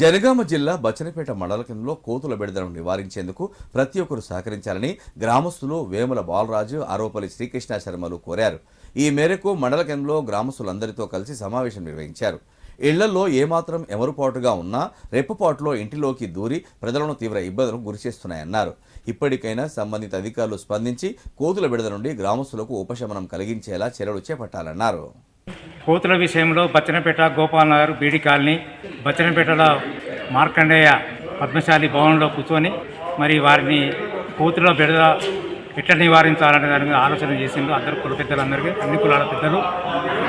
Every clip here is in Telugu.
జనగామ జిల్లా బచ్చనపేట మండల కేంద్రంలో కోతుల బెడదలను నివారించేందుకు ప్రతి ఒక్కరు సహకరించాలని గ్రామస్తులు వేముల బాలరాజు ఆరోపల్లి శ్రీకృష్ణ శర్మలు కోరారు. ఈ మేరకు మండల కేంద్రంలో గ్రామస్తులందరితో కలిసి సమావేశం నిర్వహించారు. ఇళ్ళలో ఏమాత్రం ఎమరుపాటుగా ఉన్నా రెప్పపాటులో ఇంటిలోకి దూరి ప్రజలను తీవ్ర ఇబ్బందులకు గురిచేస్తున్నాయన్నారు. ఇప్పటికైనా సంబంధిత అధికారులు స్పందించి కోతుల బిడద నుండి గ్రామస్తులకు ఉపశమనం కలిగించేలా చర్యలు చేపట్టాలన్నారు. కోతుల విషయంలో బచ్చనపేట గోపాల్ నగర్ బీడి కాలనీ బచ్చనపేటలో మార్కండేయ పద్మశాలి భవన్లో కూర్చొని మరి వారిని కోతుల బెడద ఎట్లా నివారించాలనే దాని మీద ఆలోచన చేసిండ్రు. అందరు కుల పెద్దలందరికీ అన్ని కులాల పెద్దలు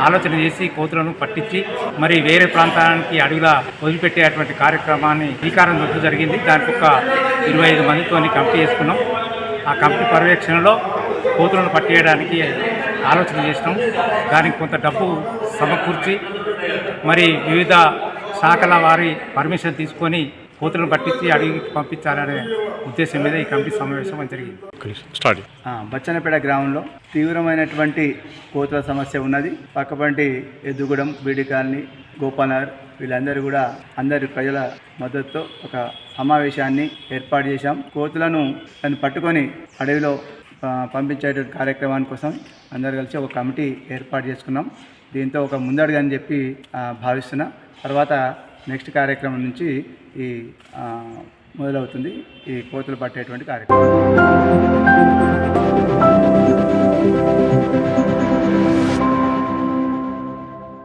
ఆలోచన చేసి కోతులను పట్టించి మరి వేరే ప్రాంతానికి అడవిలా వదిలిపెట్టేటువంటి కార్యక్రమాన్ని శ్రీకారం చుట్టూ జరిగింది. దానికి ఒక ఇరవై ఐదు మందితో కమిటీ చేసుకున్నాం ఆ కమిటీ పర్యవేక్షణలో కోతులను పట్టేయడానికి ఆలోచన చేసినాం. దానికి కొంత డబ్బు సమకూర్చి మరి వివిధ శాఖల వారి పర్మిషన్ తీసుకొని కోతులను పట్టించి అడిగి పంపించాలనే ఉద్దేశం మీద ఈ కమిటీ సమావేశం జరిగింది. స్టార్ట్ ఆ, బచ్చన్నపేట గ్రామంలో తీవ్రమైనటువంటి కోతుల సమస్య ఉన్నది. పక్కపంటి ఎద్దుగూడెం బీడి కాలనీ గోపాలనగర్ వీళ్ళందరూ కూడా అందరి ప్రజల మద్దతుతో ఒక సమావేశాన్ని ఏర్పాటు చేశాం. కోతులను దాన్ని పట్టుకొని అడవిలో పంపించేటువంటి కార్యక్రమాని కోసం అందరు కలిసి ఒక కమిటీ ఏర్పాటు చేసుకున్నాం. దీంతో ఒక ముందడుగు అని చెప్పి భావిస్తున్నా. తర్వాత నెక్స్ట్ కార్యక్రమం నుంచి ఈ మొదలవుతుంది. ఈ కోతులు పట్టేటువంటి కార్యక్రమం.